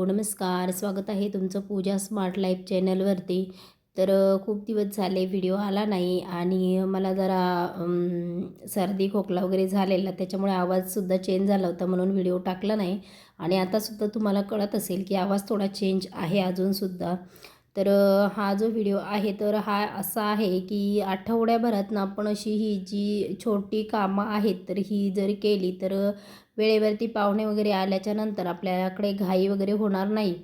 हो, नमस्कार. स्वागत आहे तुमचं पूजा स्मार्ट लाईफ चॅनलवरती तर खूप दिवस झाले व्हिडिओ आला नाही आणि मला जरा सर्दी खोकला वगैरे झालेला त्याच्यामुळे आवाजसुद्धा चेंज झाला होता म्हणून व्हिडिओ टाकला नाही. आणि आतासुद्धा तुम्हाला कळत असेल की आवाज थोडा चेंज आहे अजूनसुद्धा तर हा जो व्हिडिओ आहे तर हा असा आहे की आठवड्याभरात ना आपण अशी ही जी छोटी कामं आहेत तर ही जर केली तर वेळेवरती पाहुणे वगैरे आल्याच्यानंतर आपल्याकडे घाई वगैरे होणार नाही.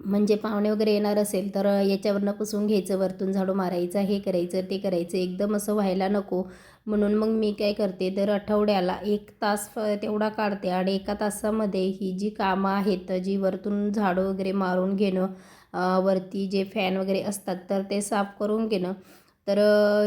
म्हणजे पाहुणे वगैरे येणार असेल तर याच्यावरनं पुसून घ्यायचं वरतून झाडू मारायचं हे करायचं ते करायचं एकदम असं व्हायला नको. म्हणून मग मी काय करते तर आठवड्याला एक तास फ- तेवढा काढते आणि एका तासामध्ये ही जी कामं आहेत जी वरतून झाडू वगैरे मारून घेणं वरती जे फॅन वगैरे असतात तर ते साफ करून घेणं. तर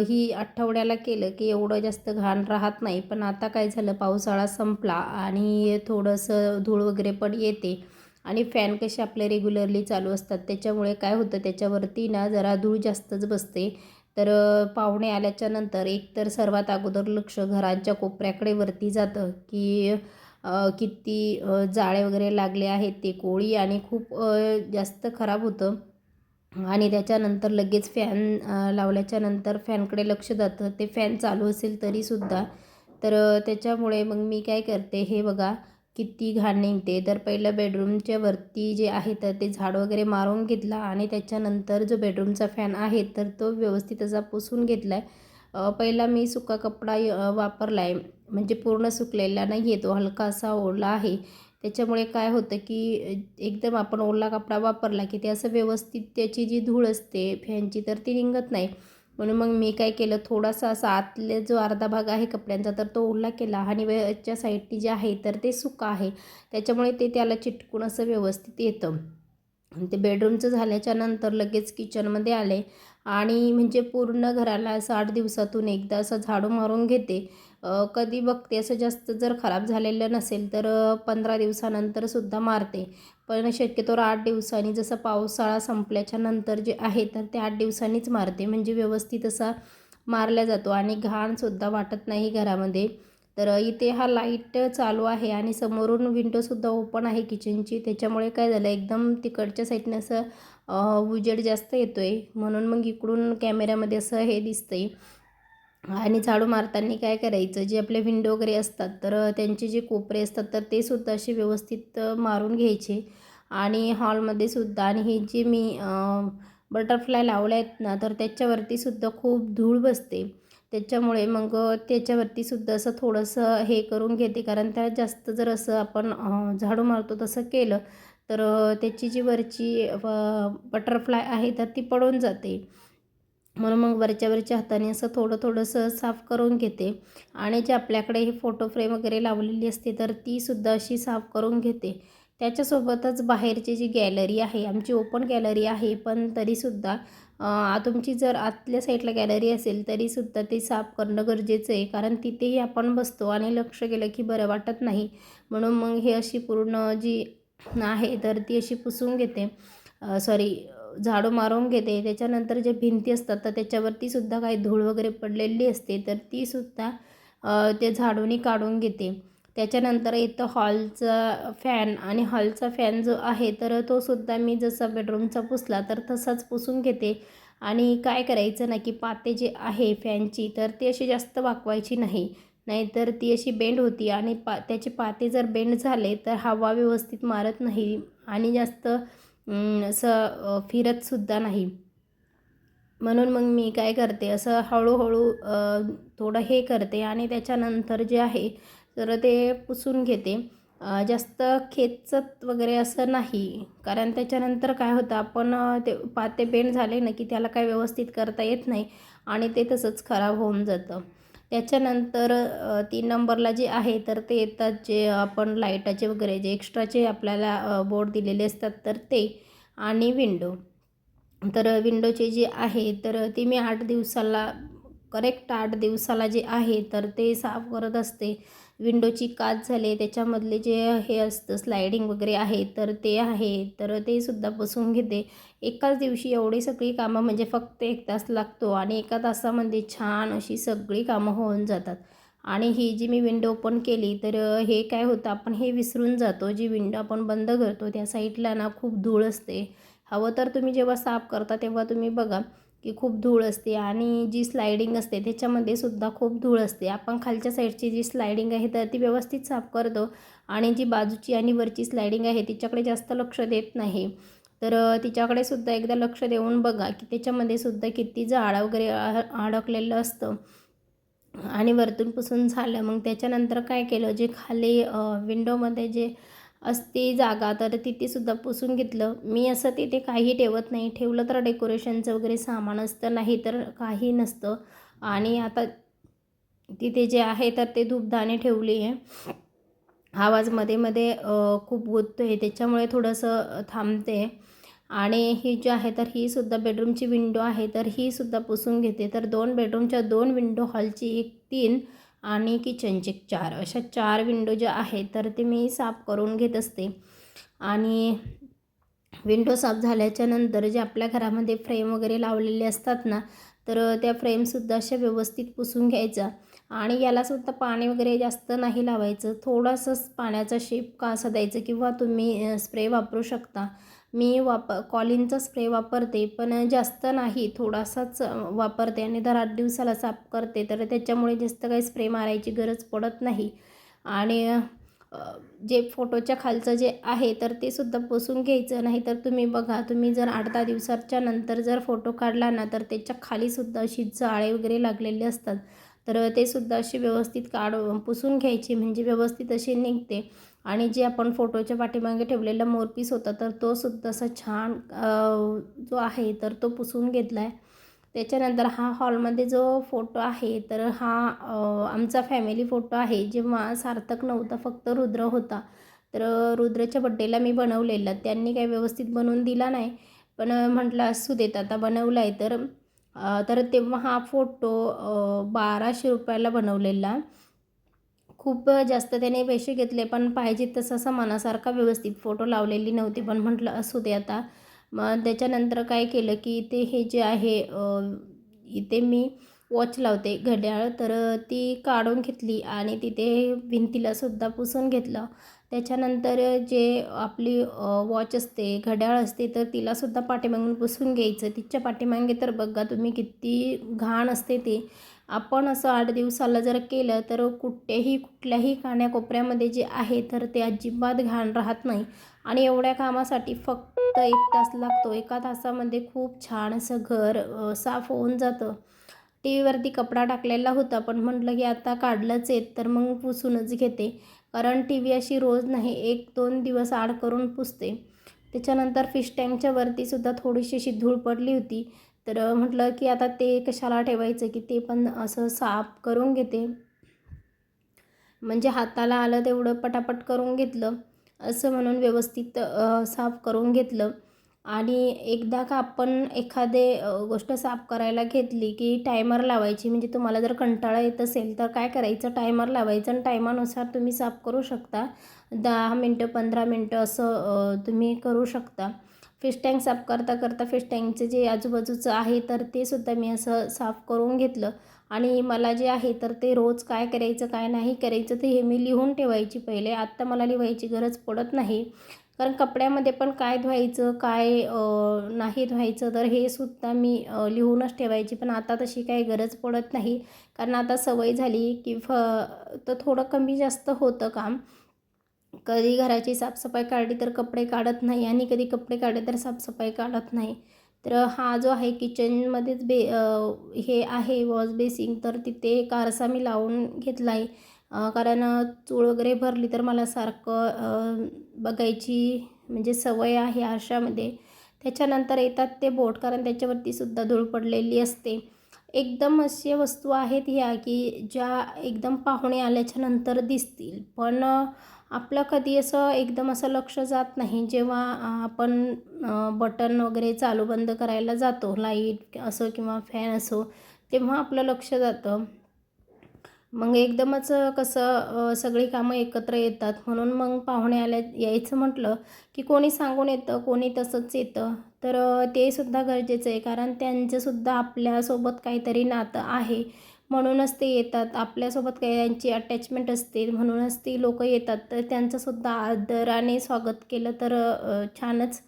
ही आठवड्याला केलं की एवढं जास्त घाण राहत नाही. पण आता काय झालं पावसाळा संपला आणि थोडंसं धूळ वगैरे पण येते. आणि फॅन कसे आपले रेग्युलरली चालू असतात त्याच्यामुळे काय होतं त्याच्यावरती ना जरा धूळ जास्तच बसते. तर पाहुणे आल्याच्यानंतर एकतर सर्वात अगोदर लक्ष घरांच्या कोपऱ्याकडे वरती जातं की किती जाळे वगैरे लागले आहेत ते कोळी आणि खूप जास्त खराब होतं. आणि त्याच्यानंतर लगेच फॅन लावल्याच्या नंतर फॅनकडे लक्ष जातं. ते फॅन चालू असेल तरीसुद्धा तर त्याच्यामुळे मग मी काय करते हे बघा किती घाण निघते. तर पहिलं बेडरूमच्या वरती जे आहे तर ते झाड वगैरे मारून घेतला आणि त्याच्यानंतर जो बेडरूमचा फॅन आहे तर तो व्यवस्थित असा पुसून घेतला आहे पहिला मी सुका कपडा वापरला आहे म्हणजे पूर्ण सुकलेला नाही आहे तो हलका असा ओला आहे. त्याच्यामुळे काय होतं की एकदम आपण ओला कपडा वापरला की ते असं व्यवस्थित त्याची जी धूळ असते फॅनची तर ती निघत नाही. म्हणून मग मी काय केलं थोडासा असा आतले जो अर्धा भाग आहे कपड्यांचा तर तो ओला केला. आणि वरच्या साईडनी जे आहे तर ते सुका आहे. त्याच्यामुळे ते त्याला चिटकून असं व्यवस्थित येतं. ते बेडरूमचं झाल्याच्यानंतर लगेच किचनमध्ये आले आणि म्हणजे पूर्ण घराला असं आठ दिवसातून एकदा असं झाडू मारून घेते. कधी बघते असं जास्त जर खराब झालेलं नसेल तर पंधरा दिवसानंतर सुद्धा मारते. पण शक्यतोवर आठ दिवसांनी जसं पावसाळा संपल्याच्या नंतर जे आहे तर ते आठ दिवसांनीच मारते. म्हणजे व्यवस्थित असा मारला जातो आणि घाणसुद्धा वाटत नाही घरामध्ये. तर इथे हा लाइट चालू आहे आणि समोरून विंडोसुद्धा ओपन आहे किचनची त्याच्यामुळे काय झालं एकदम तिकडच्या साईडनं असं उजेड जास्त येतो आहे म्हणून मग इकडून कॅमेऱ्यामध्ये असं हे दिसतंय. आणि झाडू मारताना काय करायचं जे आपले विंडो वगैरे असतात तर त्यांचे जे कोपरे असतात तर ते सुद्धा असे व्यवस्थित मारून घ्यायचे. आणि हॉलमध्ये सुद्धा आणि हे जे मी बटरफ्लाय लावले आहेत ना तर त्याच्यावरती सुद्धा खूप धूळ बसते. त्याच्यामुळे मग त्याच्यावरती सुद्धा असं थोडंसं हे करून घेते. कारण त्या जास्त जर असं आपण झाडू मारतो तसं केलं तर त्याची जी वरची बटरफ्लाय आहे तर ती पडून जाते. म्हणून मग वरच्या वरच्या हाताने असं थोडं थोडंसं साफ करून घेते. आणि जे आपल्याकडे ही फोटो फ्रेम वगैरे लावलेली असते तर ती सुद्धा अशी साफ करून घेते. त्याच्यासोबतच बाहेरची जी गॅलरी आहे आमची ओपन गॅलरी आहे पण तरीसुद्धा तुमची जर आतल्या साईडला गॅलरी असेल तरीसुद्धा ते साफ करणं गरजेचं आहे. कारण तिथेही आपण बसतो आणि लक्ष केलं की बरं वाटत नाही. म्हणून मग हे अशी पूर्ण जी आहे तर ती अशी पुसून घेते. सॉरी झाडू मारून घेते. त्याच्यानंतर जे भिंती असतात तर त्याच्यावरती सुद्धा काही धूळ वगैरे पडलेली असते तर ती सुद्धा ते झाडूनी काढून घेते. त्याच्यानंतर येतं हॉलचा फॅन आणि हॉलचा फॅन जो आहे तर तो सुद्धा मी जसा बेडरूमचा पुसला तर तसाच पुसून घेते. आणि काय करायचं ना की पाते जे आहे फॅनची तर ती अशी जास्त वाकवायची नाही. नाहीतर ती अशी बेंड होती आणि पा त्याचे पाते जर बेंड झाले तर हवा व्यवस्थित मारत नाही आणि जास्त असं फिरतसुद्धा नाही. म्हणून मग मी काय करते असं हळूहळू थोडं हे करते आणि त्याच्यानंतर जे आहे तर ते पुसून घेते. जास्त खेचत वगैरे असं नाही. कारण त्याच्यानंतर काय होतं आपण ते पाते पेंट झाले ना की त्याला काय व्यवस्थित करता येत नाही आणि ते तसंच खराब होऊन जातं. त्याच्यानंतर तीन नंबरला जे आहे तर ते येतात जे आपण लाईटाचे वगैरे जे एक्स्ट्राचे आपल्याला बोर्ड दिलेले असतात तर ते आणि विंडो. तर विंडोचे जे आहे तर ती मी आठ दिवसाला करेक्ट आठ दिवसाला जे आहे तर ते साफ करत असते. विंडोची काच झाले त्याच्यामधले जे हे असतं स्लायडिंग वगैरे आहे तर ते आहे. तर ते सुद्धा बसून घेते. एकाच दिवशी एवढी सगळी कामं म्हणजे फक्त एक तास लागतो आणि एका तासामध्ये छान अशी सगळी कामं होऊन जातात. आणि ही जी मी विंडो ओपन केली तर हे काय होतं आपण हे विसरून जातो. जी विंडो आपण बंद करतो त्या साईडला ना खूप धूळ असते. हवं तर तुम्ही जेव्हा साफ करता तेव्हा तुम्ही बघा. की खूप धूळ असते आणि जी स्लायडिंग असते त्याच्यामध्ये सुद्धा खूप धूळ असते. आपण खालच्या साईडची जी स्लायडिंग आहे तर ती व्यवस्थित साफ करतो आणि जी बाजूची आणि वरची स्लायडिंग आहे तिच्याकडे जास्त लक्ष देत नाही. तर तिच्याकडे सुद्धा एकदा लक्ष देऊन बघा की त्याच्यामध्ये सुद्धा किती जाळ वगैरे अडकलेलं असतं. आणि वरतून पुसून झालं. मग त्याच्यानंतर काय केलं? जे खाली विंडोमध्ये जे असते जागा तर तिथेसुद्धा पुसून घेतलं. मी असं तिथे काही ठेवत नाही. ठेवलं तर डेकोरेशनचं वगैरे सामान असतं नाही तर काही नसतं. आणि आता तिथे जे आहे तर ते धूपदाणे ठेवली आहे. आवाजमध्ये मध्ये खूप गुंततो आहे त्याच्यामुळे थोडंसं थांबते. आणि ही जी आहे तर ही सुद्धा बेडरूमची विंडो आहे तर ही सुद्धा पुसून घेते. तर दोन बेडरूमच्या दोन विंडो हॉलची एक तीन आणि किचनचे चार अशा चार विंडो ज्या आहेत तर ते मी साफ करून घेत असते. आणि विंडो साफ झाल्याच्यानंतर जे आपल्या घरामध्ये फ्रेम वगैरे लावलेले असतात ना तर त्या फ्रेमसुद्धा अशा व्यवस्थित पुसून घ्यायचा आणि यालासुद्धा पाणी वगैरे जास्त नाही लावायचं. थोडंसंच पाण्याचा शेप का असा द्यायचं किंवा तुम्ही स्प्रे वापरू शकता. मी वाप कॉलिनचा स्प्रे वापरते पण जास्त नाही थोडासाच वापरते आणि दर आठ दिवसाला साफ करते. तर त्याच्यामुळे जास्त काही स्प्रे मारायची गरज पडत नाही. आणि जे फोटोच्या खालचं जे आहे तर ते सुद्धा पुसून घ्यायचं. नाही तर तुम्ही बघा तुम्ही जर आठ दहा दिवसाच्या नंतर जर फोटो काढला ना तर त्याच्या खालीसुद्धा अशी जाळे वगैरे लागलेले असतात. तर ते सुद्धा अशी व्यवस्थित काढ पुसून घ्यायची. म्हणजे व्यवस्थित अशी निघते. आणि जे आपण फोटोच्या पाठीमागे ठेवलेला मोरपीस होता तर तो सुद्धा असा छान जो आहे तर तो पुसून घेतला आहे त्याच्यानंतर हा हॉलमध्ये जो फोटो आहे तर हा आमचा फॅमिली फोटो आहे जेव्हा सार्थक नव्हता फक्त रुद्र होता. तर रुद्रच्या बड्डेला मी बनवलेला. त्यांनी काही व्यवस्थित बनवून दिला नाही पण म्हटलं असू देत आता बनवला आहे तर तर तेव्हा हा फोटो बाराशे रुपयाला बनवलेला. खूप जास्त त्याने पैसे घेतले पण पाहिजे तसं असं मनासारखा व्यवस्थित फोटो लावलेली नव्हती. पण म्हटलं असू दे आता. मग त्याच्यानंतर काय केलं की इथे हे जे आहे इथे मी वॉच लावते घड्याळ. तर ती काढून घेतली आणि तिथे भिंतीला सुद्धा पुसून घेतलं. त्याच्यानंतर जे आपली वॉच असते घड्याळ असते तर तिलासुद्धा पाठीमागून पुसून घ्यायचं. तिच्या पाठीमागे तर बघा तुम्ही किती घाण असते ते. आपण असं आठ दिवसाला जर केलं तर कुठेही कुठल्याही कान्याकोपऱ्यामध्ये जे आहे तर ते अजिबात घाण राहत नाही. आणि एवढ्या कामासाठी फक्त एक तास लागतो. एका तासामध्ये खूप छान असं घर साफ होऊन जातं. टी व्हीवरती कपडा टाकलेला होता पण म्हटलं की आता काढलंच आहे तर मग पुसूनच घेते. कारण टी व्ही अशी रोज नाही एक दोन दिवस आड करून पुसते. त्याच्यानंतर फिश टँकच्या वरतीसुद्धा थोडीशी अशी धूळ पडली होती. तर म्हटलं की आता ते कशाला ठेवायचं की ते पण असं साफ करून घेते. म्हणजे हाताला आलं तेवढं पटापट करून घेतलं. असं म्हणून व्यवस्थित साफ करून घेतलं. आणि एकदा का आपण एखादे गोष्ट साफ करायला घेतली की टायमर लावायची म्हणजे तुम्हाला जर कंटाळा येत असेल तर काय करायचं? टायमर लावायचं आणि टायमानुसार तुम्ही साफ करू शकता. दहा मिनटं पंधरा मिनटं असं तुम्ही करू शकता. फिश टँक साफ करता करता फिश टँकचे जे आजूबाजूचं आहे तर ते सुद्धा मी असं साफ करून घेतलं. आणि मला जे आहे तर ते रोज काय करायचं काय नाही करायचं ते हे मी लिहून ठेवायची पहिले. आत्ता मला लिहायची गरज पडत नाही. कारण कपड्यामध्ये पण काय धुवायचं काय नाही धुवायचं तर हे सुद्धा मी लिहूनच ठेवायची. पण आता तशी काही गरज पडत नाही. कारण आता सवय झाली की फ तर थोडं कमी जास्त होतं काम. कधी घराची साफसफाई काढली तर कपडे काढत नाही आणि कधी कपडे काढले तर साफसफाई काढत नाही. तर हा जो आहे किचनमध्येच बे हे आहे वॉश बेसिंग तर तिथे एक आरसा मी लावून घेतला आहे कारण चूळ वगैरे भरली तर मला सारखं बघायची म्हणजे सवय आहे आरशामध्ये. त्याच्यानंतर येतात ते बोट कारण त्याच्यावरती सुद्धा धूळ पडलेली असते. एकदम अशा वस्तू आहेत ह्या की ज्या एकदम पाहुणे आल्याच्यानंतर दिसतील. पण आपलं कधी असं एकदम असं लक्ष जात नाही जेव्हा आपण बटन वगैरे चालू बंद करायला जातो लाइट असो किंवा फॅन असो तेव्हा आपलं लक्ष जातं. मग एकदमच कसं सगळी कामं एकत्र येतात. म्हणून मग पाहुणे आल्या यायचं म्हटलं की कोणी सांगून येतं कोणी तसंच येतं. तर ते सुद्धा गरजेचं आहे. कारण त्यांचंसुद्धा आपल्यासोबत काहीतरी नातं आहे. म्हणूनच ते येतात. आपल्यासोबत काही त्यांची अटॅचमेंट असते म्हणूनच ती लोक येतात. तर त्यांचंसुद्धा आदराने स्वागत केलं तर छानच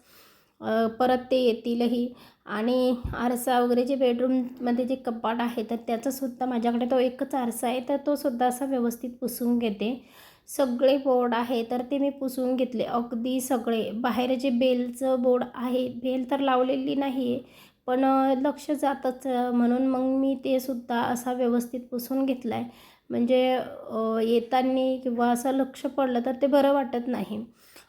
परत ते येतीलही. आणि आरसा वगैरे जे बेडरूममध्ये जे कपाट आहे तर त्याचासुद्धा माझ्याकडे तो एकच आरसा आहे तर तो सुद्धा असा व्यवस्थित पुसून घेते. सगळे बोर्ड आहे तर ते मी पुसून घेतले. अगदी सगळे. बाहेर जे बेलचं बोर्ड आहे बेल तर लावलेली नाही आहे पण लक्ष जातच म्हणून मग मी ते सुद्धा असा व्यवस्थित पुसून घेतला आहे म्हणजे येताना किंवा असं लक्ष पडलं तर ते बरं वाटत नाही.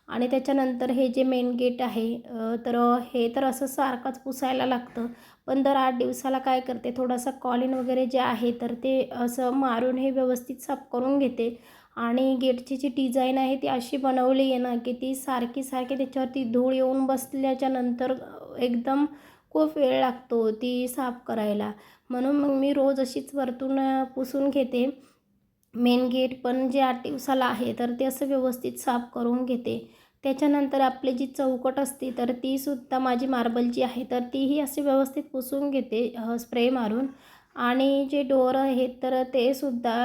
आणि त्याच्यानंतर हे जे मेन गेट आहे तर हे तर असं सारखंच पुसायला लागतं. पण दर आठ दिवसाला काय करते थोडासा कॉलिन वगैरे जे आहे तर ते असं मारून हे व्यवस्थित साफ करून घेते. आणि गेटची जी डिझाईन आहे ती अशी बनवली आहे ना की ती सारखी सारखी त्याच्यावरती धूळ येऊन बसल्याच्या नंतर एकदम खूप वेळ लागतो ती साफ करायला. म्हणून मग मी रोज अशीच वरतून पुसून घेते. मेन गेट पण जे आठ दिवसाला आहे तर ते असं व्यवस्थित साफ करून घेते. त्याच्यानंतर आपली जी चौकट असते तर तीसुद्धा माझी मार्बलची आहे तर तीही अशी व्यवस्थित पुसून घेते स्प्रे मारून. आणि जे डोअर आहेत तर ते सुद्धा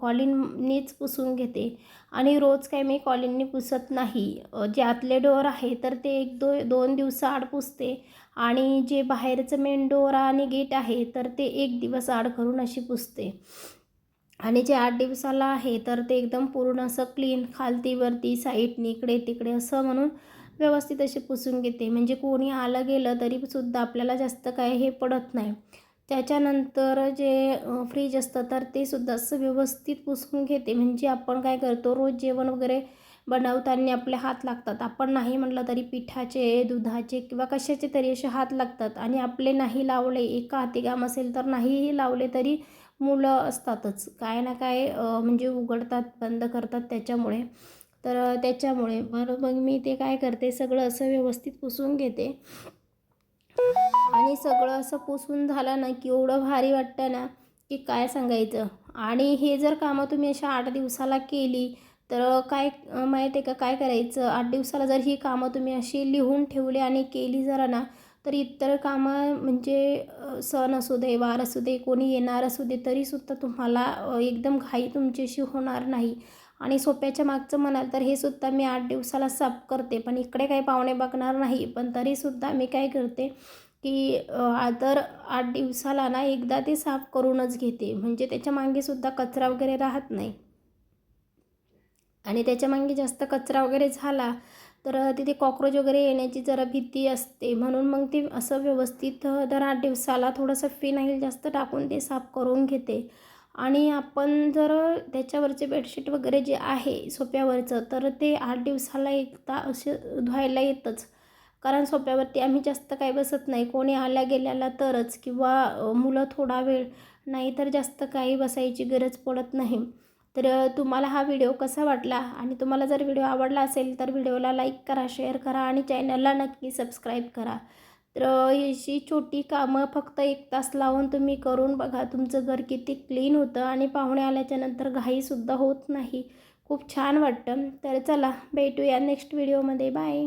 कॉलिननीच पुसून घेते. आणि रोज काय मी कॉलिननी पुसत नाही. जे आतले डोअर आहे तर ते एक दो दोन दिवसाआड पुसते. आणि जे बाहेरचं मेन डोअर आणि गेट आहे तर ते एक दिवस आड करून अशी पुसते. आणि जे आठ दिवसाला आहे तर ते एकदम पूर्ण असं क्लीन खालतीवरती साईडनी इकडे तिकडे असं म्हणून व्यवस्थित असे पुसून घेते. म्हणजे कोणी आलं गेलं तरी सुद्धा आपल्याला जास्त काय हे पडत नाही. त्याच्यानंतर जे फ्रीज असतं तर ते सुद्धा असं व्यवस्थित पुसून घेते. म्हणजे आपण काय करतो रोज जेवण वगैरे बनवताना आपले हात लागतात. आपण नाही म्हटलं तरी पिठाचे दुधाचे किंवा कशाचे तरी असे हात लागतात. आणि आपले नाही लावले एका हाती काम असेल तर नाहीही लावले तरी मुलं असतातच. काय ना काय म्हणजे उघडतात बंद करतात त्याच्यामुळे. तर त्याच्यामुळे. बरं मग मी ते काय करते सगळं असं व्यवस्थित पुसून घेते. आणि सगळं असं पुसून झालं ना की एवढं भारी वाटतं ना की काय सांगायचं. आणि हे जर कामं तुम्ही अशा आठ दिवसाला केली तर काय माहिती आहे का काय करायचं? आठ दिवसाला जर ही कामं तुम्ही अशी लिहून ठेवली आणि केली जरा ना तर इतर कामं म्हणजे सण असू दे वार असू दे कोणी येणार असू दे तरीसुद्धा तुम्हाला एकदम घाई तुमच्याशी होणार नाही. आणि सोप्याच्या मागचं म्हणाल तर हे सुद्धा मी आठ दिवसाला साफ करते पण इकडे काही पाहुणे बघणार नाही. पण तरीसुद्धा मी काय करते की तर आठ दिवसाला ना एकदा ते साफ करूनच घेते. म्हणजे त्याच्यामागे सुद्धा कचरा वगैरे राहत नाही. आणि त्याच्यामागे जास्त कचरा वगैरे झाला तर तिथे कॉक्रोच वगैरे येण्याची जरा भीती असते. म्हणून मग ते असं व्यवस्थित दर आठ दिवसाला थोडंसं फिनाईल जास्त टाकून ते साफ करून घेते. आणि आपण जर त्याच्यावरचे बेडशीट वगैरे जे आहे सोप्यावरचं तर ते आठ दिवसाला एकदा असे धुवायला येतंच. कारण सोप्यावरती आम्ही जास्त काही बसत नाही. कोणी आल्या गेल्याला तरच किंवा मुलं थोडा वेळ नाही तर जास्त काही बसायची गरज पडत नाही. तर तुम्हाला हा व्हिडिओ कसा वाटला? आणि तुम्हाला जर व्हिडिओ आवडला असेल तर व्हिडिओला लाईक करा शेअर करा आणि चॅनलला नक्की सबस्क्राईब करा. तर अशी छोटी कामं फक्त एक तास लावून तुम्ही करून बघा तुमचं घर किती क्लीन होतं आणि पाहुणे आल्याच्यानंतर घाईसुद्धा होत नाही. खूप छान वाटतं. तर चला भेटूया नेक्स्ट व्हिडिओमध्ये. बाय.